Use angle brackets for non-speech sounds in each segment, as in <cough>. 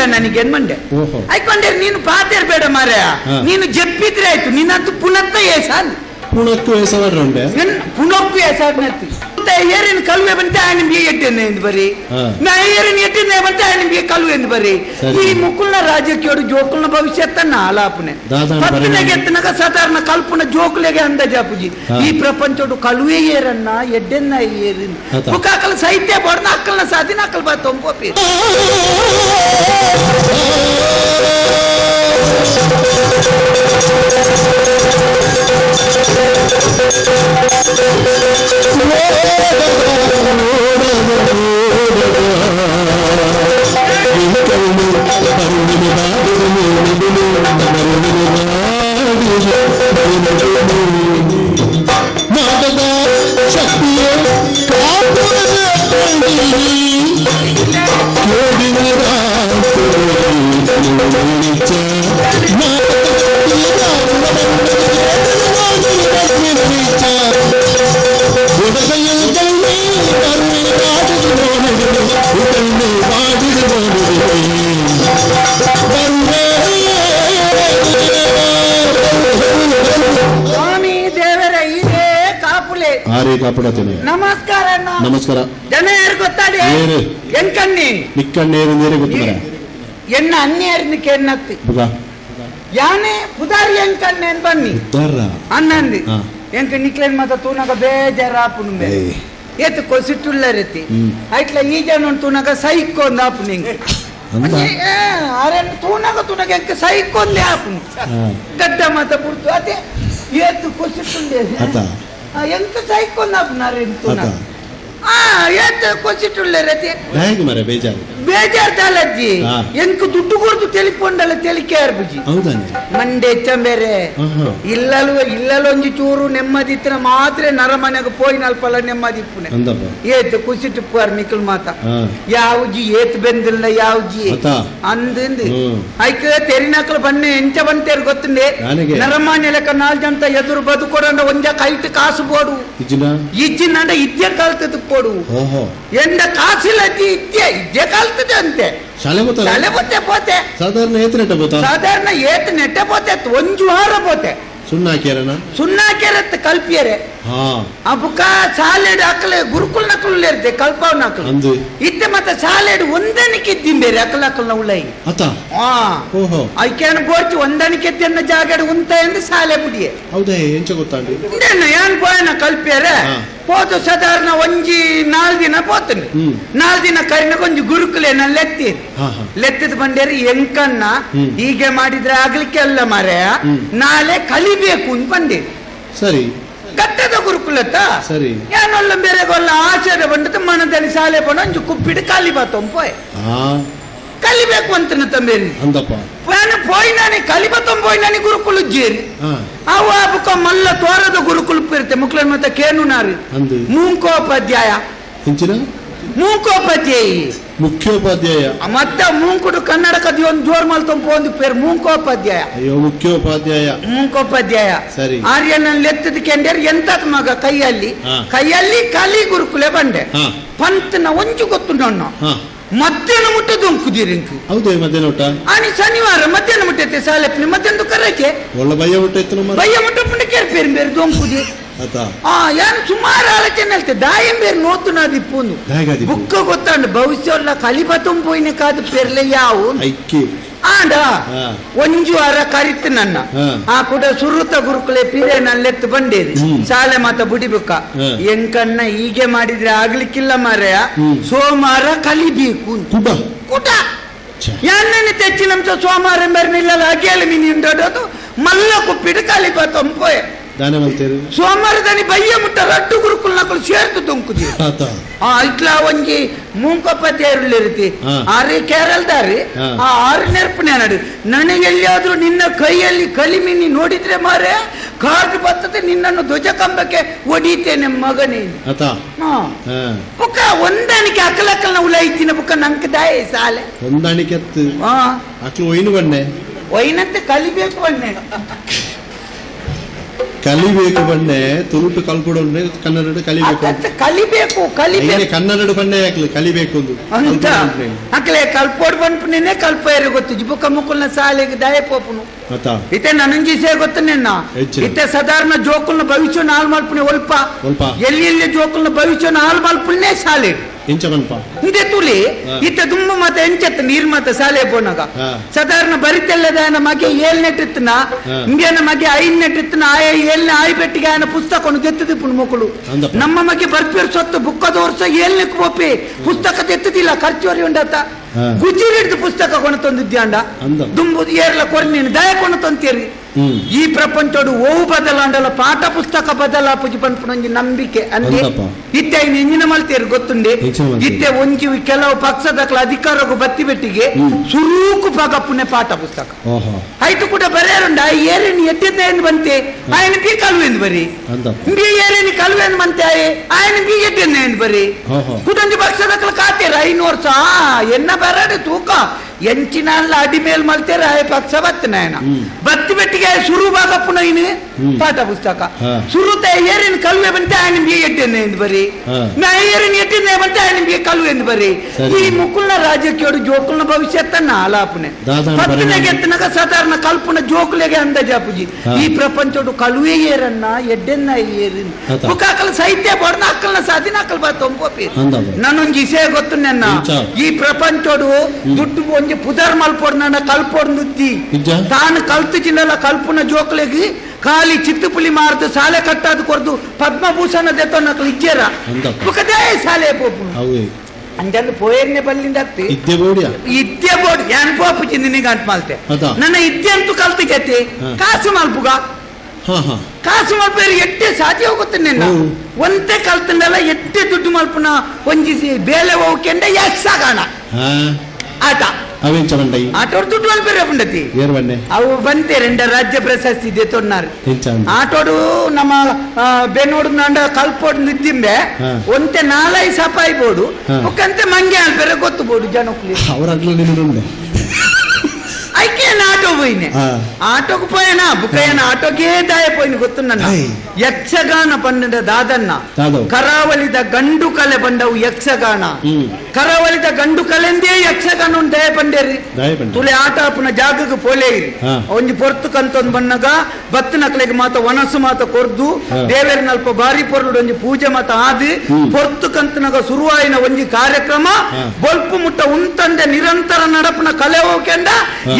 ಗೊತ್ತಿಲ್ಲ ನನಗೆ ಏನ್ಮಂಡೆ. ಆಯ್ಕೊಂಡೆ ನೀನು ಪಾತಿರ್ಬೇಡ ಮಾರ ಹಾ. ನೀನು ಜಪ್ಪಿದ್ರೆ ಆಯ್ತು. ನಿನ್ನಂತೂ ಪುನತ್ತ ಏಸ ಪುಣಕ್ಕೂ ಹೆಸರುಂಡೆ ಪುನೊಕ್ಕು ಏಸಾಡ್ನತ್ತಿ ಏರಿನ ಕಲ್ವೆ ಬಂತೆ ಆ ನಿಮ್ಗೆ ಎಟ್ಟೆನೆ ಎಂದು ಬರಿ. ನಾ ಏರಿನ ಎಟ್ಟಿನ ಬಂತೆ ಆ ನಿಮ್ಗೆ ಕಲ್ವೆ ಎಂದು ಬರಿ. ಈ ಮುಕ್ಕುಲ್ನ ರಾಜ್ಯಕ್ಕೋಡು ಜೋಕುಲ್ನ ಭವಿಷ್ಯತ್ತ ಆಲಾಪನೆ ಪತ್ತಿನಗೆ. ಎತ್ತನಗ ಸಾಧಾರಣ ಕಲ್ಪನ ಜೋಕುಲೆಗೆ ಅಂದಾಜಾಪುಜಿ ಜಾಪುಜಿ ಈ ಪ್ರಪಂಚೋಡು ಕಲುವೆ ಏರನ್ನ ಎಡ್ಡೆನ್ನ ಏರಿನ. ಮುಖಾಕಲ್ ಸಾಹಿತ್ಯ ಬಡ್ನ ಅಕ್ಕಲ್ನ ಸಾಧಿನ ಅಕ್ಕಲ್ ಬಾ ತೊಂಬೋಪಿ ಕಾಪಾಡತೇನೆ ನಮಸ್ಕಾರ ನಮಸ್ಕಾರ. ಜನ ಯಾರು ಗೊತ್ತಾಡಿ? ಏನು? ಎಂಕಣ್ಣಿ. ನೀರು ಗೊತ್ತಿಲ್ಲ. ಎನ್ನ ಅನ್ಯಾರನಿಕೆ ಎನ್ನತ್ತಿ ಬುಗ ಯಾನೆ? ಪುದಾರಿ ಎಂಕಣ್ಣೆ ಅಂತ ಬನ್ನಿ. ಅನ್ನ ಅನ್ನಂದಿ ಹಾ. ಎಂಕ ನಿಕ್ಲೇನ್ ಮಾತ ತೂನಗ ಬೇಜಾರಾಪುನು ಬೇ ಏಯ್. ಏತು ಕೊಸಿಟ್ಟುಲ್ಲ ರೀತಿ. ಹ್ಮ್. ಐಟ್ಲ ಈ ಜನ ತೂನಗ ಸೈಕೊಂದ್ ಆಪು ನಿಂಗೆ ಅಂದ? ಅರೆನ್ ತೂನಗ ತೂನಗ ಎಂಕ ಸೈಕೊಂದೆ ಆಪುನು ಹಾ. ಗಡ್ಡ ಮಾತ ಬಿಡ್ತು ಅದೇ ಏತು ಕೊಸಿಟ್ಟುಂಡೆ ಆತ. ಎಂಕ ಸೈಕೊಂದ್ ಆಪುನ ಅರೆನ್ ಹೇಗೆ ಮರ ಬೇಜಾರು? ಬೇಜಾರ್ ತಾಲಜ್ಜಿ. ಎಂಕ್ ದುಡ್ಡು ಕೊಡ್ದು ತೆಲಿಪೊಂಡಲ್ಲ ತೆಲಿಕೆ ಬುಜಿ. ಹೌದಾನೆ ಮಂಡೆ ಚಂಬೇರೆ. ಇಲ್ಲಲು ಇಲ್ಲಲೊಂಜಿ ಚೂರು ನೆಮ್ಮದಿ ಮಾತ್ರ ನರಮನೆಗೆ ಮನೆಗ ಪೋಯ್ ನೆಮ್ಮದಿಪ್ಪುನೆ ನೆಮ್ಮದಿ ಏತ್ ಕುಸಿಟ್ಟು ಪುವಾರ್ ಮಿಕ್ಕಲ್ ಮಾತ. ಯಾವ ಜಿ ಏತ್ ಬೆಂದಿಲ್ಲ ಯಾವ ಜಿ ಅಂದಿಂದು. ಐಕ ಬನ್ನ ಬನ್ನೆ ಎಂಚ ಬಂತೇರು ಗೊತ್ತುಂಡೆ? ನರಮಾನ್ಯ ಲೆಕ್ಕ ನಾಲ್ ಜಂತ ಎದುರು ಬದುಕೊಡಂಡ ಒಂಜ ಕೈಟ್ ಕಾಸು ಬೋಡು. ಇಜ್ಜಿನ? ಇಜ್ಜಿನಂಡ ಇದ್ದೇ ಕಲ್ತದ ಕೊಡು. ಎಂದ ಎಂಡ ಕಾಸಿಲ್ಲಜ್ಜಿ ಇದ್ಯ ಇದ್ಯ ಕಲ್ತದೆ ಅಂತೆ. ಶಾಲೆ ಗೊತ್ತಲ್ಲ? ತಲೆ ಬೊತ್ತೆ ಪೋತೆ. ಸಾಧಾರಣ ಏತನೆಟ ಗೊತ್ತಾ? ಸಾಧಾರಣ ಏತ್ ನೆಟ್ಟ ಪೋತೆ ಒಂಜು ಹಾರ ಪೋತೆ. ಸುಣ್ಣ ಹಾಕ್ಯಾರನ ಸುಣ್ಣಾಕೆರತ್ ಕಲ್ಪಿಯರೆ. ಹಾ. ಆ ಬುಕ್ಕ ಶಾಲೆಡ್ ಅಕ್ಕಲೆ ಗುರುಕುಲ್ ನಕಲು ಇರ್ತೆ ಕಲ್ಪಾವ್ ನಕಲು. ಇತ್ತೆ ಮತ್ತೆ ಶಾಲೆಡ್ ಒಂದನಿಕೆ ಇದ್ದಿಂಬೇರೆ ಅಕ್ಕಲ ಅಕ್ಕಲ್ನ ಉಳ್ಳೈ. ಅತ ಹಾ. ಐಕ್ಯಾನ ಬೋರ್ಚಿ ಒಂದನಿಕೆ ತಿನ್ನ ಜಾಗಡ್ ಉಂತ ಎಂದು ಶಾಲೆ ಬುಡಿಯೆ. ಹೌದೇ ಎಂಚ ಗೊತ್ತಾಂಡಿ? ಇಂದೇನ ಏನ್ ಪೋಯನ ಕಲ್ಪಿಯರೆ? ಪೋತು ಸಾಧಾರಣ ಒಂಜಿ ನಾಲ್ ದಿನ ಪೋತುಂಡು ನಾಲ್ ದಿನ ಕರಿನ ಒಂಜಿ ಗುರುಕುಲೇನ ಲೆತ್ತಿ ಲೆತ್ತದ ಬಂಡೇರಿ ಎಂಕನ್ನ ಹೀಗೆ ಮಾಡಿದ್ರೆ ಆಗ್ಲಿಕ್ಕೆ ಅಲ್ಲ ಮಾರೆ ನಾಳೆ ಕಲಿಬೇಕು ಅಂತ ಬಂದೆ ಸರಿ ಕಟ್ಟದ ಗುರುಕುಲತ್ತ ಸರಿ ಏನೊಲ್ಲ ಬೇರೆ ಗೊಲ್ಲ ಆಚಾರ್ಯ ಬಂಡದ ಮನದಲ್ಲಿ ಸಾಲೆ ಪಣ ಒಂಜಿ ಕುಪ್ಪಿಟ್ಟು ಕಾಲಿ ಬಾತೊಂಪೋಯ್ ಕಲಿಬೇಕು ಅಂತ ತಂಬೇರಿ ಅಂದಪ್ಪ ನಾನು ಪೋಯ್ ನಾನಿ ಕಲಿಬತ್ತೊಂ ಪೋಯ್ ನಾನಿ ಗುರುಕುಲು ಜೇರಿ. ಆ ಅವ ಬುಕ್ಕ ಮಲ್ಲ ತೋರದ ಗುರುಕುಲು ಇರುತ್ತೆ. ಮುಕ್ಲನ್ ಮತ್ತೆ ಕೇನು ನಾರಿ. ಮೂಂಕೋಪಾಧ್ಯಾಯ. ಹೆಂಚಿನ? ಮೂಂಕೋಪಾಧ್ಯಾಯಿ. ಮುಖ್ಯೋಪಾಧ್ಯಾಯ. ಮತ್ತೆ ಮೂಂಕುಡು ಕನ್ನಡಕದ ಒಂದು ಜೋರ್ ಮಲ್ತೊಂಪ ಒಂದು ಪೇರು ಮೂಂಕೋಪಾಧ್ಯಾಯ. ಅಯ್ಯೋ ಮುಖ್ಯೋಪಾಧ್ಯಾಯ. ಮೂಂಕೋಪಾಧ್ಯಾಯ. ಸರಿ. ಆರ್ಯನಲ್ಲಿ ಎತ್ತದ ಕೆಂಡ್ಯಾರ ಎಂತದ ಮಗ ಕೈಯಲ್ಲಿ? ಕೈಯಲ್ಲಿ ಕಲಿ ಗುರುಕುಲೆ ಬಂಡೆ ಪಂತನ ಒಂಜು ಗೊತ್ತು ಹಾ. ಮಧ್ಯಾಹ್ನ ಮುಟ್ಟದು ಕುದಿರಿಂಕು ಹೌದೇ ಮಧ್ಯಾಹ್ನ ಊಟ ಆನಿ ಶನಿವಾರ ಮಧ್ಯಾಹ್ನ ಮುಟ್ಟೈತೆ ಸಾಲೆಪ್ನಿ ಮಧ್ಯಾಹ್ನ ಕರಕ್ಕೆ ಒಳ್ಳೆ ಭಯ ಊಟ ಇತ್ತು ನಮ್ಮ ಬಯ್ಯ ಮುಟ್ಟ ಪುಂಡ ಕೇರ್ಪೇರು ಬೇರೆ ದೊಂಕುದಿ ಆತ ಆ ಯಾನು ಸುಮಾರು ಆಲೋಚನೆ ಹೇಳ್ತೆ ದಾಯಂ ಬೇರೆ ನೋತು ನಾದಿಪ್ಪುಂದು ಹೇಗಾದಿ ಬುಕ್ಕ ಗೊತ್ತಾಂಡು ಭವಿಷ್ಯ ಕಲಿಬತ್ತಂ ಪೋಯಿನ ಕಾದು ಪೆರ್ಲೆ ಯಾವು ಐಕ್ಕಿ ಆಂಡ. ಒಂಜು ಅರ ಕರಿತು ನನ್ನ. ಆ ಕೂಡ ಸುರುತ ಗುರುಕುಲೆ ಪಿರೆ ನಲ್ಲೆತ್ತು ಬಂಡೇರಿ. ಶಾಲೆ ಮಾತ ಬುಡಿಬೇಕ ಎಂಕನ್ನ ಎಂಕಣ್ಣ ಹೀಗೆ ಮಾಡಿದ್ರೆ ಆಗ್ಲಿಕ್ಕಿಲ್ಲ ಮಾರಯ. ಸೋಮವಾರ ಕಲಿಬೇಕು. ಕುಟ. ಯಾನನೆ ತೆಚ್ಚಿನಂತ ಸೋಮವಾರ ಬೆರ್ನಿಲ್ಲ ಅಗೇಲಿ ಮೀನು ದೊಡ್ಡದು ಮಲ್ಲ ಕುಪ್ಪಿಡು ಕಲಿಪ ತಂಪೋಯ್. ದಾನ ಮಂತೇರು ಸೋಮವಾರದನಿ ಬಯ್ಯ ಮುಟ್ಟ ರಡ್ಡು ಗುರುಕುಲ್ ನಕಲು ಸೇರ್ತು ತುಂಕುದಿ ಆತ. ಆ ಇಟ್ಲ ಒಂಜಿ ಮೂಂಕೊಪ್ಪತ್ತೇರುಳ್ಳಿ ರೀತಿ ಆ ಆರಿ ಕೇರಳದಾರಿ. ಆ ಆರು ನೆರ್ಪನೆ ನಡು. ನನಗೆ ಎಲ್ಲಿಯಾದ್ರೂ ನಿನ್ನ ಕೈಯಲ್ಲಿ ಕಲಿಮಿನಿ ನೋಡಿದ್ರೆ ಮಾರೆ ಕಾಡು ಬತ್ತದೆ ನಿನ್ನನ್ನು ಧ್ವಜ ಕಂಬಕ್ಕೆ ಒಡೀತೇನೆ ಮಗನೇ. ಬುಕ್ಕ ಒಂದಾನಿಕೆ ಅಕ್ಕಲಕ್ಕಲ್ನ ಉಲಾಯ್ತಿನ ಬುಕ್ಕ ನಂಗೆ ದಾಯ ಸಾಲೆ. ಒಂದಾಣಿಕೆ ಅಕ್ಲು ಒಯ್ನು ಬಣ್ಣೆ. ಒಯ್ನಂತೆ ಕಲಿಬೇಕು ಬನ್ನೆ ಕಲಿಬೇಕು ಬಂಡೆ ತುಳುಟು ಕಲ್ಪುಡು ಕನ್ನಡ ಕಲಿಬೇಕು. ಕಲಿಬೇಕು ಕಲಿಬೇಕು. ಕನ್ನಡ ಬಂಡೆ ಯಾಕಲಿ ಕಲಿಬೇಕು ಅಂತ. ಅಕ್ಲೆ ಕಲ್ಪೋಡ್ ಬಂದ್ಪುನೇನೆ ಕಲ್ಪೇರಿ ಗೊತ್ತು. ಬುಕ್ಕ ಮುಕ್ಕಲ್ನ ಸಾಲಿಗೆ ದಯ ಪೋಪುನು. ಇತ್ತೆ ನನಂಜಿಸೇ ಗೊತ್ತು ನಿನ್ನ. ಇತ್ತೆ ಸಾಧಾರಣ ಜೋಕುಲ್ನ ಭವಿಷ್ಯ ನಾಲ್ ಮಲ್ಪುನೆ ಒಲ್ಪ. ಎಲ್ಲಿ ಎಲ್ಲಿ ಜೋಕುಲ್ನ ಭವಿಷ್ಯ ನಾಲ್ ಮಲ್ಪುನೆ ಹಿಂದೆ ತುಳಿ. ಇತ್ತ ತುಂಬ ಮಾತ ಎಂಚತ್ತ ನೀರ್ ಮಾತ ಸಾಲೆ ಪೋನಾಗ. ಸಾಧಾರಣ ಬರಿತೆಲ್ಲದ ಮಗೆ ಏಳ್ ನೆಟ್ಟಿತ್ತನ ಇಂಗೇನ ಮಗೆ ಐದ್ ನೆಟ್ಟಿತ್ತನ ಆಯ ಏಳ್ನೆ ಆಯ್ ಬೆಟ್ಟಿಗೆ ಆಯನ ಪುಸ್ತಕ ಗೆತ್ತದಿ ಪುಣ್ ಮಕ್ಕಳು ನಮ್ಮ ಮಗೆ ಬರ್ಪಿರ್ ಸೊತ್ತು ಬುಕ್ಕ ಬುಕ್ಕದೋರ್ಸ ಏಳ್ನಕ್ಕೆ ಕೋಪಿ. ಪುಸ್ತಕ ತೆತ್ತದಿಲ್ಲ ಖರ್ಚು ಹೊರಿ ಉಂಡತ್ತ ಹಾ. ಗುಜ್ಜಿರಿ ಹಿಡಿದು ಪುಸ್ತಕ ಕೊಂಡು ತಂದಿದ್ಯಾಂಡ ಅಂದ. ದುಂಬುದು ಏರ್ಲ ಕೊರಿ ನೀನು ದಯ ಕೊಂಡು ತಂತೀರಿ ಹ್ಮ್ ಈ ಪ್ರಪಂಚಡು ಓವು ಬದಲಾಂಡಲ ಪಾಠ ಪುಸ್ತಕ ಬದಲಾಪುಜಿ ಪನ್ಪುನೊಂಜಿ ನಂಬಿಕೆ ಅಂದ್ರೆ ಅಂದಪ್ಪ. ಇತ್ತೆ ಇನ್ನು ಎಂಜಿನ ಮಲ್ತೇರು ಗೊತ್ತುಂಡೆ ಎಂಚಿನ ಮಲ್ತೇರು. ಇತ್ತೆ ಒಂಜಿ ಕೆಲವು ಪಕ್ಷದಕ್ಲ ಅಧಿಕಾರಗೂ ಬತ್ತಿ ಬೆಟ್ಟಿಗೆ ಹ್ಮ್. ಸುರೂಕು ಪಗಪ್ಪುನೆ ಪಾಠ ಪುಸ್ತಕ ಓಹೋ ಐಟು ಕೂಡ ಬರೆಯರುಂಡ ಏರೇನು ಎದ್ದಿದ್ದ ಏನು ಬಂತೆ ఆయన ಬಿ ಕಲ್ವೆಂದು ಬರಿ ಅಂದಪ್ಪ ಬಿ ಏರೇನು ಕಲ್ವೆಂದು ಬಂತೆ ఆయన ಬಿ ಎದ್ದೆನ್ನ ಏನು ಬರಿ ಓಹೋ ಕುಟುಂಬ ಪಕ್ಷದಕ್ಲ ಕಾತೇರ ಐನು ವರ್ಷ ಆ ಎಂಚಿನಲ್ಲ ಅಡಿಮೇಲ್ ಮಲ್ತೇರೆ ಆಯ ಪಕ್ಷ ನಾಯನ ಬತ್ತಿ ಬೆಟ್ಟಿಗೆ ಶುರು ಬಾಗಪ್ಪನ ಇನ್ನು ಪಾಠ ಪುಸ್ತಕ. ಶುರುತ ಏರಿನ ಕಲ್ವೆ ಬಂತೆ ಆ ನಿಮ್ಗೆ ಎಟ್ಟೆನೆ ಎಂದು ಬರಿ. ನಾ ಏರಿನ ಎಟ್ಟೆನೆ ಬಂತೆ ಆ ನಿಮ್ಗೆ ಕಲ್ವೆ ಎಂದು ಬರಿ. ಈ ಮುಕುಲ್ನ ರಾಜಕೀಯ ಜೋಕುಲ್ನ ಭವಿಷ್ಯತ್ತ ಆಲಾಪನೆ. ಪತ್ತಿನಾಗ ಎತ್ತನಾಗ ಸಾಧಾರಣ ಕಲ್ಪನ ಜೋಕುಲೆಗೆ ಅಂದಾಜ ಪೂಜಿ ಈ ಪ್ರಪಂಚಡು ಕಲುವೆ ಏರನ್ನ ಎಡ್ಡೆನ್ನ ಏರಿನ. ಮುಖಾಕಲ್ ಸಾಹಿತ್ಯ ಬಡ್ನ ಅಕ್ಕಲ್ನ ಸಾಧಿನ ಅಕ್ಕಲ್ ಬಾ ತೊಂಬೋಪಿ ನನ್ನೊಂದು ಇಸೆ ಗೊತ್ತು ನನ್ನ. ಈ ಪ್ರಪಂಚಡು ದುಡ್ಡು ಒಂದು ಪುದರ್ ಮಲ್ಪೋಡ್ ನನ್ನ ಕಲ್ಪೋಡ್ ನುತ್ತಿ. ಇಜ್ಜ? ತಾನು ಕಲ್ತು ಜಿಲ್ಲಲ ಕಲ್ಪನ ಜೋಕ್ಲೆಗಿ. ಖಾಲಿ ಚಿತ್ತುಪುಲಿ ಮಾರ್ದು ಸಾಲೆ ಕಟ್ಟಾದ ಕೊರ್ದು ಪದ್ಮಭೂಷಣ ದೆತ್ತೋ ನಕಲು ಇಜ್ಜೇರ. ಸಾಲೆ ಪೋಪು. ಅವೇ ಅಂಜಲ್ಲಿ ಪೋಯರ್ನೆ ಬಲ್ಲಿಂದ ಅತ್ತಿ ಇದ್ದೆ ಬೋಡಿ ಇದ್ದೆ ಬೋರ್ಡ್. ಯಾನ್ ಪೋಪುಜಿ ನಿಗ ಅಂತ ಮಾಲ್ತೆ. ನನ್ನ ಇದ್ದೆ ಅಂತೂ ಕಲ್ತು ಹಾ. ಕಾಸು ಮಲ್ಪುಗ. ಕಾಸು ಮಲ್ಪೇರಿ ಎಟ್ಟೆ ಸಾಧ್ಯ ಹೋಗುತ್ತೆ ನಿನ್ನ? ಒಂದೆ ಕಲ್ತಂಡಲ್ಲ ಎಟ್ಟೆ ದುಡ್ಡು ಮಲ್ಪನ ಒಂಜಿಸಿ ಬೇಲೆ ಹೋಗ್ಕೆಂಡ ಎಷ್ಟು ಹಾ. ಆಟ ಅವೇಂಚವಂಡೈ ಆಟೋಡ್ ದುಡ್ಡು ಅಲ್ಪ ರಪುಂಡತಿ ಏರ್ವಣ್ಣೆ ಅವು ಬಂತೆ ರೆಂಡ ರಾಜ್ಯ ಪ್ರಶಸ್ತಿ ಇದೆ ತೊನ್ನಾರ್ ಆಟೋಡು ನಮ್ಮ ಬೆನ್ನೋಡು ನಂಡ ಕಲ್ಪೋಡು ನಿದ್ದಿಂಬೆ ಒಂತೆ ನಾಲೈ ಸಪಾಯಿ ಬೋಡು ಮುಖಂತೆ ಮಂಗೆ ಅಲ್ಪೆರೆ ಗೊತ್ತು ಬೋಡು ಜನಕ್ಕೆ ಅವ್ರ ಅಡ್ಲ ನಿನ್ನುಂಡೆ అయితే ఆటో పోయిన ఆటోకు పోయినా బుక్కయ్యన ఆటోకే దాయపోయింది గుర్తున్నాను యక్షగాన పండిన దాదన్న కరావళిద గండు కలె పండవు యక్షగాన ಕರಾವಳಿದ ಗಂಡು ಕಲೆಂದೇ ಯಕ್ಷಗಾನ ದಯ ಪಂಡೇರಿ. ತುಲೆ ಆಟ ಅಪ್ಪನ ಜಾಗಕ್ಕೆ ಪೋಲೇರಿ ಇರಿ. ಒಂಜಿ ಪೊರ್ತು ಕಂತೊಂದು ಬಣ್ಣಗ ಬತ್ತನಕ್ಲೆಗೆ ಮಾತ ವನಸು ಮಾತ ಕೊರ್ದು ಹಾ. ನಲ್ಪ ಬಾರಿ ಪೊರ್ಲು ಒಂಜಿ ಪೂಜೆ ಮಾತ ಆದಿ. ಪೊರ್ತು ಕಂತನಗ ಶುರುವಾಯಿನ ಒಂಜಿ ಕಾರ್ಯಕ್ರಮ ಬಲ್ಪು ಮುಟ್ಟ ಉಂತಂದೆ ನಿರಂತರ ನಡಪನ ಕಲೆ ಹೋಗ್ಕೆಂಡ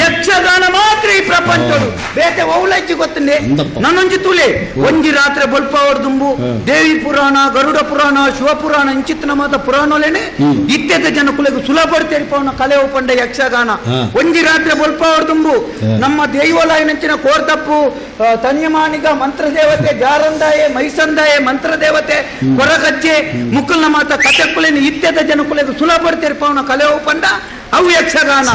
ಯಕ್ಷಗಾನ ಮಾತ್ರ ಈ ಪ್ರಪಂಚಡು. ಬೇತೆ ಔಲಜ್ಜಿ ಗೊತ್ತಂದೆ. ನನ್ನೊಂಜಿ ತುಲೆ ಒಂಜಿ ರಾತ್ರಿ ಬೊಲ್ಪ ದುಂಬು ದೇವಿ ಪುರಾಣ ಗರುಡ ಪುರಾಣ ಶಿವಪುರಾಣ ಇಂಚಿತ್ತಿನ ಮಾತ ಪುರಾಣಲೇನೆ ಹ್ಮ್. ಇತ್ಯದ ಜನಕುಲೆಗೆ ಸುಲಭ ತೆರಿಪವನ ಕಲೆ ಒಪ್ಪಂಡ ಯಕ್ಷಗಾನ. ಒಂಜಿ ರಾತ್ರಿ ಬೊಲ್ಪ ಅವ್ರ ತುಂಬು ನಮ್ಮ ದೇವಾಲಯನಂಚಿನ ಕೋರ್ತಪ್ಪು ತನ್ಯಮಾನಿಗ ಮಂತ್ರ ದೇವತೆ ಜಾರಂದಾಯೆ ಮೈಸಂದಾಯೆ ಮಂತ್ರ ದೇವತೆ ಕೊರಗಜ್ಜೆ ಮುಕ್ಕಲ್ನ ಮಾತ ಕಥಕ್ಕುಲಿನ ಇತ್ಯದ ಜನಕುಲೆಗೆ ಸುಲಭ ಪವನ ಕಲೆ ಒಪ್ಪಂಡ ಅವು ಯಕ್ಷಗಾನ.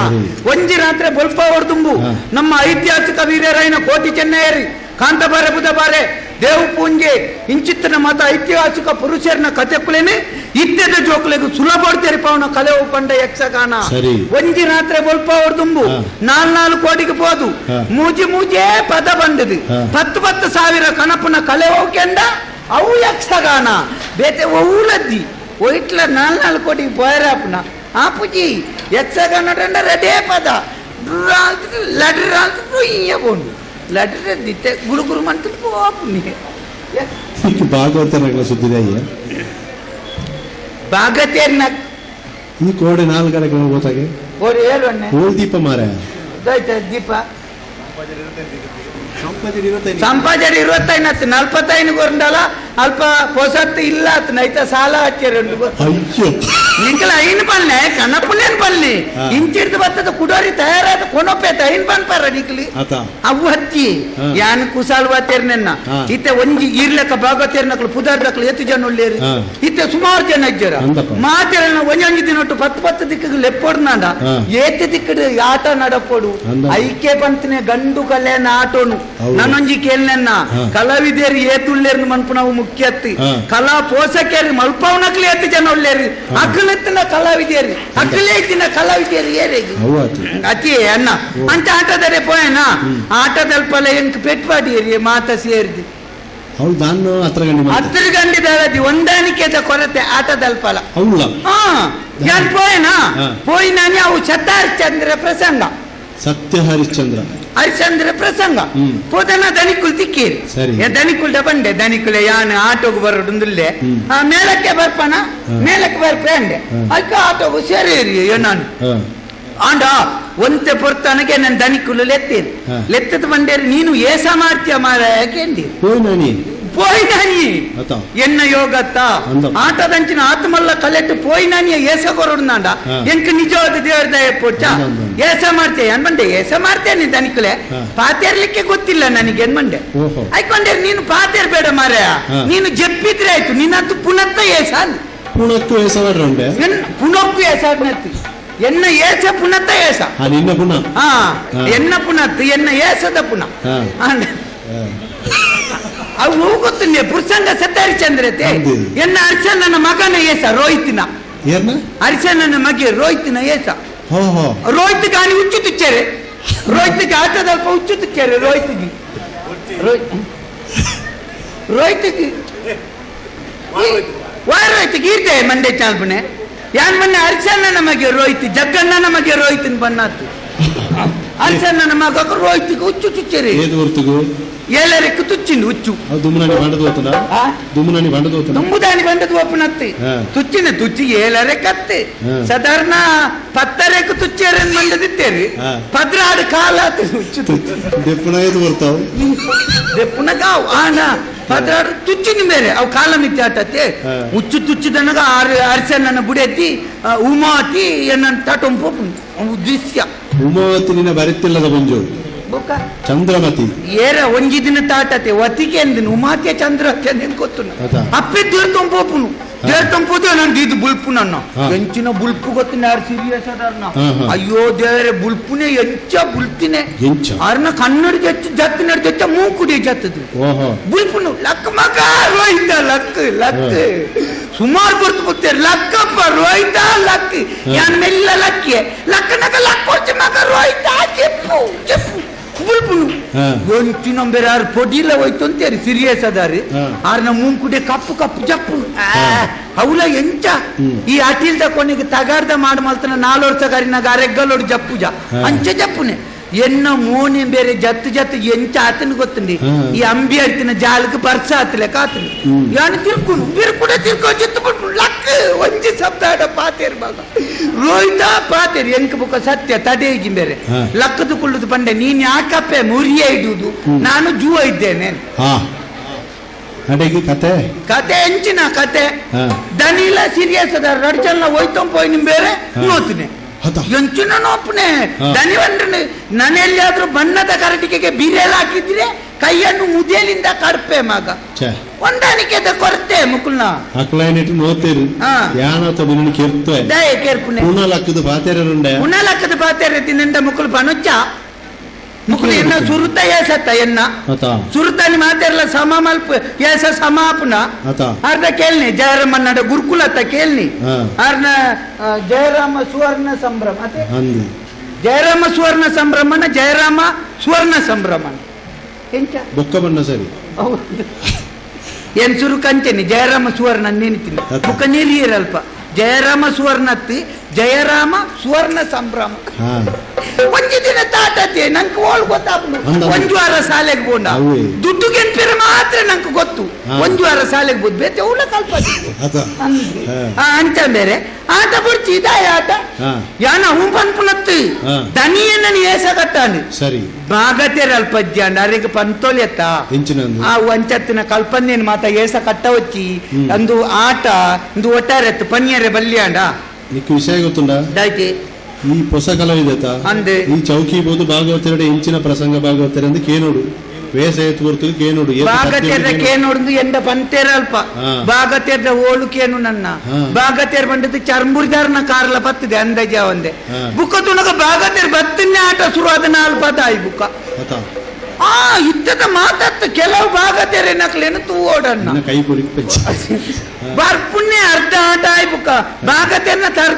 ಒಂಜಿ ರಾತ್ರಿ ಬೊಲ್ಪ ಅವ್ರ ಹಾ. ನಮ್ಮ ಐತಿಹಾಸಿಕ ವೀರರೈನ ಕೋಟಿ ಚೆನ್ನಯ್ಯರಿ ಕಾಂತಬಾರೆ ಬುಧಬಾರೆ ದೇವು ಪೂಂಜೆ ಇಂಚಿತ್ತಿನ ಮತ ಐತಿಹಾಸಿಕ ಪುರುಷರನ ಕಥೆಕ್ಕುಲೇನೆ ಇತ್ಯದ ಜೋಕುಲೆಗೂ ಸುಲಭ ತೆರಿಪವನ ಕಲೆ ಒಪ್ಪಂಡ ಯಕ್ಷಗಾನ ಸರಿ. ಒಂಜಿ ರಾತ್ರಿ ಬೊಲ್ಪ ದುಂಬು ಹಾ. ನಾಲ್ ನಾಲ್ ಕೋಟಿಗೆ ಪೋದು ಹಾ. ಮೂಜಿ ಮೂಜೆ ಪದ ಬಂದದು ಹಾ. ಪತ್ತು ಪತ್ತು ಸಾವಿರ ಕಣಪನ ಕಲೆ ಹೋಗ್ಕೆಂಡ ಅವು ಯಕ್ಷಗಾನ ಬೇತೆ ಊಲದ್ದಿ ಒಯ್ಟ್ಲ ನಾಲ್ ನಾಲ್ ಕೋಟಿಗೆ ಪೋಯರಾಪುನ ಆಪುಜಿ ಯಕ್ಷಗಾನ ರೆಂಡ ರೆಡೇ ಪದ ಲಡ್ರ ಇಯ್ಯ ಬೋಂಡು ಲಡ್ರ ದಿತ್ತೆ ಗುರು ಗುರು ಮಂತ್ರ ಪೋಪುನಿ <laughs> ಭಾಗವತರಗಳ ಸುದ್ದಿದೆ ಅಯ್ಯ ಭಾಗತೇರ್ನ ಈ ಕೋಡೆ ನಾಲ್ಕರ ಗೊತ್ತಾಗೆ? ಓರಿ ಹೇಳುವಣ್ಣೆ ಹೋಲ್ ದೀಪ ಮಾರ ದೀಪ? ಸಂಪಾದನೆ ಇರುವತ್ತೈನತ್ತು ನಲ್ಪತ್ತೈನ್ ಗೊಂಡಲ ಅಲ್ಪ ಹೊಸತ್ತು ಇಲ್ಲ ಅತ್ ನೈತ ಸಾಲ ಹಚ್ಚಿ రెండు ಅಯ್ಯೋ ನಿಂಕಲ ಐನ್ ಬನ್ನೆ ಕನಪುಲೇನ್ ಬನ್ನಿ. ಇಂಚಿಡ್ದು ಬತ್ತದ ಕುಡೋರಿ ತಯಾರಾದ ಕೊನೊಪ್ಪೆತ ಐನ್ ಬನ್ಪಾರ ನಿಕ್ಲಿ. ಅವು ಹತ್ತಿ. ಯಾನ್ ಕುಸಾಲ್ ವಾತೇರ್ನೆನ್ನ. ಇತ್ತೆ ಒಂಜಿ ಇರ್ಲಕ ಭಾಗತೇರ್ನಕ್ಲು ಪುದಾರ್ದಕ್ಲು ಎತ್ತು ಜನ ಉಳ್ಳೇರಿ. ಇತ್ತೆ ಸುಮಾರು ಜನ ಇಜ್ಜರ. ಮಾತೇರನ ಒಂಜಂಜಿ ಒಂಜೊಂಜಿ ದಿನೊಟ್ಟು ಪತ್ತು ಪತ್ತು ದಿಕ್ಕಿಗೆ ಲೆಪ್ಪೊಡ್ನಾಂಡ. ಏತೆ ದಿಕ್ಕಡು ಆಟ ನಡಪೊಡು. ಐಕೆ ಪಂತನೆ ಗಂಡು ಕಲೆ ನಾಟೋನು. ನನೊಂಜಿ ನನ್ನೊಂಜಿ ಕೇಳ್ನೆನ್ನ ಕಲಾವಿದೇರಿ ಕಲಾವಿದೇರಿ ಮನ್ಪು ಮನ್ಪುನವು ಮುಖ್ಯ ಕಲಾ ಪೋಷಕೇರಿ ಮಲ್ಪವನಕ್ಲಿ ಎತ್ತು ಜನ ಉಳ್ಳೇರಿ ಅಕ್ಕಲೆತ್ತಿನ ಕಲಾವಿದೆಯರಿ. ಅಕ್ಕಲೇ ಇತ್ತಿನ ಕಲಾವಿದೇರಿ ಏರೇಗಿ? ಅತಿ ಅನ್ನ ಅಂತ ಆಟದರೆ ಪೋಯನ ಪಲ ಎಂಕ್ ಪೆಟ್ಪಾಡಿಯರಿ ಮಾತ ಸೇರಿದಿ. ಅವಳು ನಾನು ಹತ್ರ ಗಂಡಿ ಹತ್ರ ಗಂಡಿ ಗಂಡಿದಾಳದಿ ಹೊಂದಾಣಿಕೆದ ಕೊರತೆ ಆಟದಲ್ಪಲ ಅವಳ ಹಾ ಯಾರು ಪೋಯಿನಾ ಪೋಯಿ ಪೋಯಿನಾನಿ ಅವು ಶತಾರ್ಚಂದ್ರ ಪ್ರಸಂಗ. ಸತ್ಯ ಹರಿಶ್ಚಂದ್ರ ಹರಿಶ್ಚಂದ್ರ ಪ್ರಸಂಗ. ಪೋದನ ದನಿಕುಲ್ ತಿಕ್ಕೇರಿ ಸರಿ. ಏ ದನಿಕುಲ್ಡ ಬಂಡೆ ದನಿಕುಲೆ ಯಾನ್ ಆಟೋಗ್ ಬರೋದುಂದಿಲ್ಲೆ. ಆ ಮೇಲಕ್ಕೆ ಬರ್ಪನ. ಮೇಲಕ್ಕೆ ಬರ್ಪೆ ಅಂಡೆ. ಅಕ್ಕ ಆಟೋಗು ಸೇರಿ ನಾನು ಆಂಡ ಒಂತೆ ಪೊರ್ತನಗೆ ನನ್ನ ದನಿಕುಲು ಲೆತ್ತೇನೆ. ಲೆತ್ತದ ಬಂಡೇರಿ ನೀನು ಏಸ ಮಾಡ್ತೀಯ ಮಾರ ಕೇಂದಿ పోయినాని ఎన్న యోగత్త ఆటదంచిన ఆత్మల్ల కలెట్టు పోయినాని ఏస కొరడుందండ ఎంక నిజవాದ ದೇವ್ರ ದಯ ಪೋಚ ಏಸ ಮಾಡ್ತೆ ಅನ್ಬಂಡೆ ಏಸ ಮಾಡ್ತೇನೆ ದನಿಕಲೆ ಪಾತೇರ್ಲಿಕ್ಕೆ ಗೊತ್ತಿಲ್ಲ ನನಗೆ ಅನ್ಬಂಡೆ ಆಯ್ಕೊಂಡೆ ನೀನು ಪಾತೇರ್ ಬೇಡ ಮಾರ ನೀನು ಜಪ್ಪಿದ್ರೆ ಆಯ್ತು ನಿನ್ನಂತೂ ಪುನತ್ತ ಏಸ ಪುಣಕ್ಕೂ ಏಸ ಮಾಡ್ರಂಡೆ ಪುಣಕ್ಕೂ ಏಸ ಮಾಡ್ತಿ ಎನ್ನ ಏಸ ಪುನತ್ತ ಏಸ ನಿನ್ನ ಪುನ ಹಾ ಎನ್ನ ಪುನತ್ತು ಎನ್ನ ಏಸದ ಪುನ ಅಂದ ಅವು ಗೊತ್ತಿಲ್ಲ ಪುರುಷಂಗ ಸತ್ತ ಹರಿಚಂದ್ರತೆ ಎನ್ನ ನನ್ನ ಮಗನ ಏಸ ರೋಹಿತಿನ. ಏರ್ನ ನನ್ನ ಮಗೆ ರೋಹಿತ್ನ ಏಸ. ಹೋ ಹೋ. ರೋಹಿತ್ ಗಾನಿ ಹುಚ್ಚು ತುಚ್ಚೇರೆ. ರೋಹಿತ್ಗೆ ಆಟದಲ್ಪ ಹುಚ್ಚು ತುಚ್ಚೇರೆ ರೋಹಿತ್ಗೆ. ರೋಹಿತ್ ರೋಹಿತ್ಗೆ ವಾರ ರೋಹಿತ್ಗೆ ಈರ್ದೆ ಮಂಡೆ ಚಾಲ್ಪನೆ ಯಾನ್ ಮೊನ್ನೆ ಅರ್ಚನನ ಮಗ ರೋಹಿತ್ ಜಗ್ಗಣ್ಣನ ನಮಗೆ ರೋಹಿತ್ನ ಬನ್ನಾತು ಹರಿಚಂದ್ರನ ಮಗ ರೋಹಿತ್ಗೆ ಹುಚ್ಚು ತುಚ್ಚೇರಿ ಏದು ಹೊರ್ತಿಗೂ ಏಳರೆಕ್ಕು ತುಚ್ಚಿಂದು ಹುಚ್ಚು ಅದು ದುಮ್ಮನಾನಿ ಬಂಡದ ಹೋತನ ಆ? ದುಮ್ಮನಾನಿ ಬಂಡದ ಹೋತನ తుంబుదాని బండదు ఒప్పునత్తి ఆ. తుచ్చిన తుచ్చి ఏలరే కత్తి ఆ. సాధారణ పత్తరేకు తుచ్చారని మండదిత్తేరి ఆ. పద్రాడు కాలాతి ఉచ్చు ದೆಪ್ಪನ ಏದು ಬರ್ತಾವ దెప్పున కావు ఆన ಪಾತ್ರಾಡು ತುಚ್ಚಿನ ಬೇರೆ ಅವು ಕಾಲ ಮಿತ್ತಿ ಆಟತ್ತೆ ಉಚ್ಚು ತುಚ್ಚಿದನಗ ಆರ್ ಅರಸನನ್ನ ಬುಡೆತ್ತಿ ಉಮಾತಿ ಏನಂತ ಟೊಂಪು ದೃಶ್ಯ ಉಮಾವತಿ ನಿನ್ನ ಬರೆತಿಲ್ಲದ ಬಂಜೋಳು ಚಂದ್ರಮತಿ. ಏರ ಒಂಜಿ ದಿನ ತಾಟತೆ ವತಿಕೆ ಅಂದಿನ ಉಮಾತಿಯ ಚಂದ್ರಮತಿ ಅಂದೇನು ಗೊತ್ತು ಅಪ್ಪೆ ದೂರ ತೊಂಪೋಪುನು ತಂಪುತ್ತೆ ನಂದು ಇದು ಬುಲ್ಪು ನನ್ನ. ಹೆಂಚಿನ ಬುಲ್ಪು ಗೊತ್ತಿನ ಯಾರು ಸೀರಿಯಸ್ ಅದಾರ್ನ ಅಯ್ಯೋ ದೇವರೇ ಬುಲ್ಪುನೆ ಎಂಚ ಬುಲ್ತಿನೆ. ಆರ್ನ ಕನ್ನಡ ಜಚ್ಚ ಜತ್ತ ನಡ್ ಜಚ್ಚ ಮೂಕುಡಿ ಜತ್ತದು ಬುಲ್ಪುನು ಲಕ್ಕ ಮಗ ರೋಹಿತ ಲಕ್ ಲಕ್ ಸುಮಾರು ಬರ್ತು ಬತ್ತೆ ಲಕ್ಕಪ್ಪ ರೋಹಿತ ಲಕ್ ಯಾನ್ ಮೆಲ್ಲ ಲಕ್ಕೆ. ಲಕ್ಕನಕ ಲಕ್ಕ ಮಗ ರೋಹಿತ ಚಿಪ್ಪು ಚಿಪ್ಪು. ಬುಲ್ಪುನು ಹಾ. ಒಂಚಿನ ಯಾರು ಆರು ಪೊಡಿಲ ಹೋಯ್ತು ಅಂತೇರಿ ಸೀರಿಯಸ್ ಅದಾರಿ? ಮುಂಕುಡೆ ಆರ್ನ ಮುಂಕುಡೆ ಕಪ್ಪು ಕಪ್ಪು ಜಪ್ಪು. ಅವಲ ಎಂಚ. ಈ ಅಟಿಲ್ದ ಕೊನೆಗೆ ತಗಾರ್ದ ಮಾಡ್ ಮಲ್ತನ ನಾಲ್ ವರ್ಷ ಗಾರಿನಾಗ ಅರೆಗ್ಗಲೋಡು ಜಪ್ಪು ಜ ಹಾ. ಅಂಚೆ ಜಪ್ಪುನೆ. ಎನ್ನ ಮೋನೆ ಬೇರೆ ಜತ್ತು ಜತ್ತು ಎಂಚ ಆತನ ಗೊತ್ತಂడి ಹಾ. ಈ ಅಂಬಿ ಆಡ್ತಿನ ಜಾಲಕ್ಕೆ ಬರ್ಸ ಆತಲೆ ಕಾತನು ಹ್ಮ್. ಯಾನು ತಿರ್ಕೊನು ಬಿರ್ಕುಡೆ ತಿರ್ಕೊ ಚಿತ್ತು ಬಿಟ್ಟು ಲಕ್ ಒಂಜಿ ಶಬ್ದ ಆಡ ಪಾತೇರ್ ಬಾಗ ರೋಹಿತ ಪಾತೇರ್ ಎಂಕ ಬುಕ್ಕ ಸತ್ಯ ತಡೇಗಿ ಬೇರೆ ಹಾ. ಲಕ್ಕದು ಕುಳ್ಳುದು ಬಂಡೆ ನೀನ್ ಯಾಕಪ್ಪೆ ಮುರಿಯೇ ಇಡುವುದು ನಾನು ಜೂ ಇದ್ದೇನೆ ಹಾ ಅಡೆಗೆ ಕತೆ ಕತೆ ಎಂಚಿನ ಕತೆ ಹಾ. ದನಿಲ ಸೀರಿಯಸ್ ಅದ ರಡ್ಜಲ್ನ ಹೋಯ್ತಂ ಪೋಯ್ ನಿಮ್ ಬೇರೆ ಹಾ. ನೋತಿನಿ ಹೌದಾ? ಎಂಚಿನ ನೋಪನೆ ಹಾ. ದನಿ ಬಂದ್ರೆ ನನೆಲ್ಲಿಯಾದ್ರೂ ಬಣ್ಣದ ಕರಟಿಕೆಗೆ ಬಿರೇಲ್ ಹಾಕಿದ್ರೆ ಕೈಯನ್ನು ಮುದಿಯಲಿಂದ ಕರ್ಪೆ ಮಗ. ಹೊಂದಾಣಿಕೆದ ಕೊರತೆ ಮುಕುಲ್ನ. ಅಕ್ಲೈನಿಟ್ಟು ನೋತೇರು. ಯಾನತ ಬಿನ್ನ ಕೆರ್ತವೆ? ದಯ ಕೇರ್ಪುನೆ. ಪುನಃ ಲಕ್ಕದ ಪಾತೆರುಂಡೆ ಉಣಲಕ್ಕದ ಪಾತ್ರೆ ತಿಂದ ಮುಕುಲ್ ಪನುಚ್ಚ ಮುಕುಲ್ ಎನ್ನ ಸುರುತ ಏಸತ್ತ ಎನ್ನ? ಸುರುತನಿ ಮಾತೆಲ್ಲ ಸಮ ಮಲ್ಪ ಏಸ ಸಮಾಪನ? ಅರ್ಧ ಕೇಳ್ನಿ ಜಯರಾಮನ್ನಡ ಗುರುಕುಲತ್ತ ಕೇಳ್ನಿ. ಹಾ. ಅರ್ನ ಆ, ಜಯರಾಮ ಸುವರ್ಣ ಸಂಭ್ರಮ. ಜಯರಾಮ ಸುವರ್ಣ ಸಂಭ್ರಮನ ಜಯರಾಮ ಸುವರ್ಣ ಸಂಭ್ರಮ ಬೊಕ್ಕ ಬಣ್ಣ ಸರಿ. ಏನ್ ಸುರು ಕಂಚೆನಿ ಜಯರಾಮ ಸುವರ್ಣ ನೆನಿತೀನಿ. ಬುಕ್ಕ ನೀಲಿ ಇರಲ್ಪ. ಜಯರಾಮ ಸುವರ್ಣತ್ತಿ ಜಯರಾಮ ಸುವರ್ಣ ಸಂಭ್ರಮ. ಒಂಜಿ ದಿನ ತಾಟತಿ ನಂಗೆ ಓಳ್ ಗೊತ್ತಾಗ್ಲು ಒಂದು ವಾರ ಸಾಲೆಗೆ ಬೋಂಡ ದುಡ್ಡು ಗೆಂಪಿರ ಮಾತ್ರ ನಂಗೆ ಗೊತ್ತು. ಒಂದು ವಾರ ಸಾಲೆಗೆ ಬೋದು ಬೇತೆ ಅವಳ ಕಲ್ಪ ಅಂತ ಬೇರೆ ಆಟ ಬಿಡ್ತಿ ಇದಾಯ ಆತ. ಯಾನ ಹೂ. ಪನ್ಪುನತ್ತಿ ದನಿಯನ್ನ ಏಸಗತ್ತಾನೆ. ಸರಿ. ಬಾಗತೆರ ಅಲ್ಪಜ್ಜಿ ಅಂಡ ಅರಿಗೆ ಪಂತೋಲೆತ್ತ ಆ ಒಂಚತ್ತಿನ ಕಲ್ಪನ್ನೇನು ಮಾತ ಏಸ ಕಟ್ಟ ಹೊಚ್ಚಿ ಅಂದು ಆಟ ಇಂದು ಒಟ್ಟಾರೆತ್ತು ಪನ್ಯರೆ ಬಲ್ಲಿಯಾಂಡ ವಿಷಯ ಗೊತ್ತುಂಡ? ಈ ಹೊಸ ಕಲಾವಿದತ ಅಂದೆ. ಈ ಚೌಕಿ ಬೋದು ಭಾಗವತരുടെ ಎಂಚಿನ ಪ್ರಸಂಗ ಭಾಗವತರ ಎಂದು ಕೇನೋಡು. ವೇಸ ಗುರುತು ಕೇನೋಡು. ಕಥೆ ಕೇನೋಡು. ಎಂದ ಪಂತೇರ ಅಲ್ಪ. ಓಳು ಕೇನು ನನ್ನ. ಭಾಗತೆರ್ ಬಂದದ್ದು ಚರ್ಮುರ್ದಾರ್ನ ಕಾರ್ಲ ಬತ್ತಿದೆ ಅಂದಜ ಒಂದೆ. ಬುಕ್ಕ ತುಣಗ ಭಾಗತೆರ್ ಬತ್ತಿನ ಆಟ ಅಲ್ಪ ತಾಯಿ ಬುಕ್ಕ. ಆ ಯುದ್ಧದ ಮಾತಾಡ್ತ ಕೆಲವು ಭಾಗ ತೆರೆ ನಕ್ಲೇನು ತೂ ಓಡಣ್ಣ ನನ್ನ ಕೈ ಕುಲಿಕ್ ಬರ್ ಬರ್ಪುಣ್ಯ ಅರ್ಧ ಆಟ ಆಯ್ಬುಕ ಭಾಗತೆನ್ನ ತರ್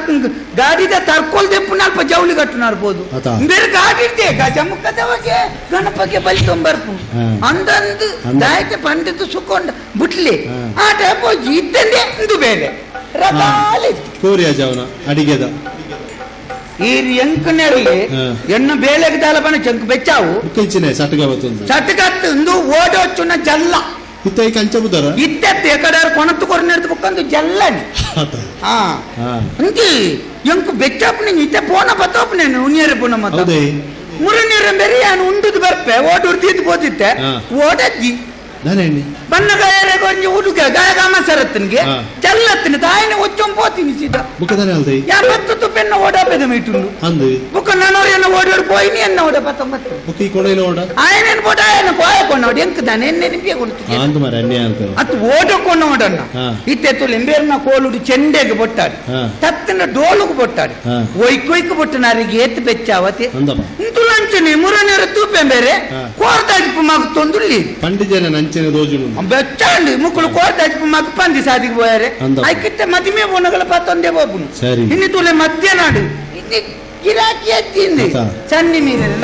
ಗಾಡಿದ ತರ್ಕೊಲ್ದೆ ಪುನಃ ಅಲ್ಪ ಜವಳಿ ಕಟ್ಟು ನಡ್ಬೋದು. ಆತ. ಬೇರೆ ಗಾಡಿ ಇರ್ತೆ ಗಜಮುಖದವಗೆ ಗಣಪಕ್ಕೆ ಬಲಿತೊಂಬರ್ಪು ಹಾ. ಅಂದಂದು ದಾಯಕ ಪಂಡಿತು ಸುಕೊಂಡ ಬುಟ್ಲಿ. ಆಟ ಪೋಜಿ ಇದ್ದಂದೆ ಇಂದು ಬೇರೆ. ರಥಾಲಿ. ಕೋರಿಯ ಜವನ ಅಡಿಗೆದ. ಈ ಎಂಕನೆಲ್ಲಿ ಹಾ. ಎನ್ನ ಬೇಳೆಗೆ ದಾಲ ಬನ ಚಂಕ್ ಬೆಚ್ಚಾವು ಬುಕ್ಕ ಇಚ್ಚಿನ ಸಟ್ಗ ಬತ್ತೊಂದು ಚಟ್ಕತ್ತು ಇಂದು ಓಡೋಚುನ ಜಲ್ಲ ಇತ್ತ ಈ ಕಂಚ ಬುದರ ಇತ್ತೆ ಕಡೆ ಕೊಣತ್ತು ಕೊರನೆಡ್ದು ಬುಕ್ಕಂದು ಜಲ್ಲನಿ ಆತ ಹಾ ಹಾ ಅಂಕಿ ಎಂಕು ಬೆಚ್ಚಪ್ಪನ ಇತ್ತೆ ಪೋನ ಬತ್ತಪ್ಪನೇನು ಉನಿಯರ ಪುನ ಮತ್ತ ಹೌದೇ ಮುರುನೀರ ಬೇರೆ ನಾನು ಉಂಡುದು ಬರ್ಪೆ ಓಟ್ ಉರ್ತಿದ್ದು ಹೋದಿತ್ತೆ ಹಾ. ಓಡಜ್ಜಿ ದಾನೆ ಎಣ್ಣೆ ಬಣ್ಣ ಕೈಯಲ್ಲಿ ಕೊಂಚ ಹುಡುಗ ಗಾಯಕ ಮಸರತ್ತನಿಗೆ ಜಲ್ಲತ್ತಿನ ತಾಯಿನ ಒಚ್ಚೊಂ ಪೋತೀನಿ ಸೀದಾ ಯಾ ಮತ್ತು ತುಪ್ಪೆನ್ನ ಓಡಾಪೆದ ಮೀಟುಂಡು? ಬುಕ ನನ್ನೋರು ಎನ್ನ ಓಡೋರು ಪೋಯಿನಿ ಎನ್ನ ಓಡ ಪತ್ತೊಂಬತ್ತು. ಬುಕ್ಕ ಈ ಕೊಡೈನ ಓಡ? ಆಯನೇನು ಪೋಟ ಆಯನ ಕೋಯ ಕೊಣ್ಣ ಓಡಿ ಎಂಕ ತಾನೆ ಎನ್ನೆ ನಿಂಬಿಯ ಅಂತ. ಅತ್ತು ಓಡ ಕೊಣ್ಣ ಓಡಣ್ಣ ಇತ್ತೆ ತು ಎಂಬೇರ್ನ ಕೋಲುಡು ಚೆಂಡೆಗೆ ಬೊಟ್ಟಾಡಿ. ತತ್ತಿನ ಡೋಲುಗೆ ಬೊಟ್ಟಾಡಿ. ಒಯ್ಕೊಯ್ಕ ಬೊಟ್ಟನಾರಿಗೆ ಏತ್ ಬೆಚ್ಚಾವತಿ. ತುಲಂಚನೆ ಮುರನೇರು ತೂಪೆ ಬೇರೆ ಕೋರ್ದಾಡಿಪ್ಪು ಮಾಕು ತೊಂದುಲ್ಲಿ ಪಂಡಿಜನ ನಂಚನೆ ದೋಜು ಬೆಚ್ಚಾಂಡು ಮುಕ್ಕಳು ಕೋರ್ದ ಮಗ್ ಪಂದಿ ಸಾದಿಗೆ ಹೋಯಾರೆ ಐಕಿತ್ತೆ ಮದಿಮೆ ಬೋನಗಳ ಪತ್ತೊಂದೇ ಹೋಗ್ನು ಸರಿ ಇನ್ನು ತುಲೆ ಮಧ್ಯಾಹ್ನ ಗಿರಾಕಿ ಎತ್ತಿಂದು ಸಣ್ಣ ಮೀನಲ್ಲಿ